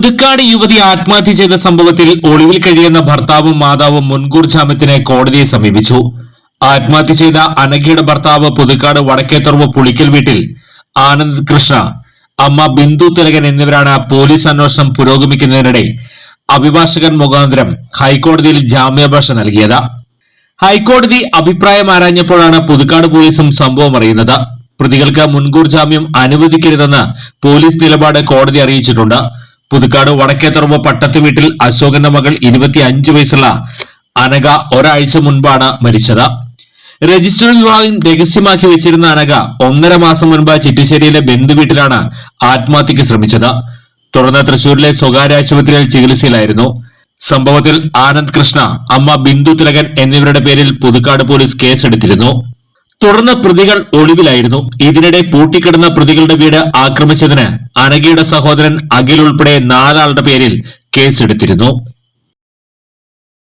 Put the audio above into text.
പുതുക്കാട് യുവതി ആത്മഹത്യ ചെയ്ത സംഭവത്തിൽ ഒളിവിൽ കഴിയുന്ന ഭർത്താവും മാതാവും മുൻകൂർ ജാമ്യത്തിന് കോടതിയെ സമീപിച്ചു. ആത്മഹത്യ ചെയ്ത അനഘയുടെ ഭർത്താവ് പുതുക്കാട് വടക്കേത്തുറവ് പുളിക്കൽ വീട്ടിൽ ആനന്ദ് കൃഷ്ണ അമ്മ ബിന്ദു തിലകൻ എന്നിവരാണ് പോലീസ് അന്വേഷണം പുരോഗമിക്കുന്നതിനിടെ അഭിഭാഷകൻ മുഖാന്തരം ഹൈക്കോടതിയിൽ ജാമ്യാപേക്ഷ നൽകിയത്. ഹൈക്കോടതി അഭിപ്രായം ആരാഞ്ഞപ്പോഴാണ് പുതുക്കാട് പോലീസും സംഭവം അറിയുന്നത്. പ്രതികൾക്ക് മുൻകൂർ ജാമ്യം അനുവദിക്കരുതെന്ന് പോലീസ് നിലപാട് കോടതി അറിയിച്ചിട്ടുണ്ട്. പുതുക്കാട് വടക്കേത്തുറവ് പട്ടത്ത് വീട്ടിൽ അശോകന്റെ മകൾ ഇരുപത്തി ഇരുപത്തിയഞ്ച് വയസ്സുള്ള അനക ഒരാഴ്ച മുൻപാണ് മരിച്ചത്. രജിസ്റ്റർ വിവാഹം രഹസ്യമാക്കി വെച്ചിരുന്ന അനക ഒന്നര മാസം മുൻപ് ചിറ്റിശ്ശേരിയിലെ ബന്ധുവീട്ടിലാണ് ആത്മഹത്യക്ക് ശ്രമിച്ചത്. തുടർന്ന് തൃശൂരിലെ സ്വകാര്യ ആശുപത്രിയിൽ ചികിത്സയിലായിരുന്നു. സംഭവത്തിൽ ആനന്ദ് കൃഷ്ണ അമ്മ ബിന്ദു തിലകൻ എന്നിവരുടെ പേരിൽ പുതുക്കാട് പോലീസ് കേസെടുത്തിരുന്നു. തുടർന്ന് പ്രതികൾ ഒളിവിലായിരുന്നു. ഇതിനിടെ പൂട്ടിക്കിടന്ന പ്രതികളുടെ വീട് ആക്രമിച്ചതിന് അനഘയുടെ സഹോദരൻ അഖിൽ ഉൾപ്പെടെ നാലാളുടെ പേരിൽ കേസെടുത്തിരുന്നു.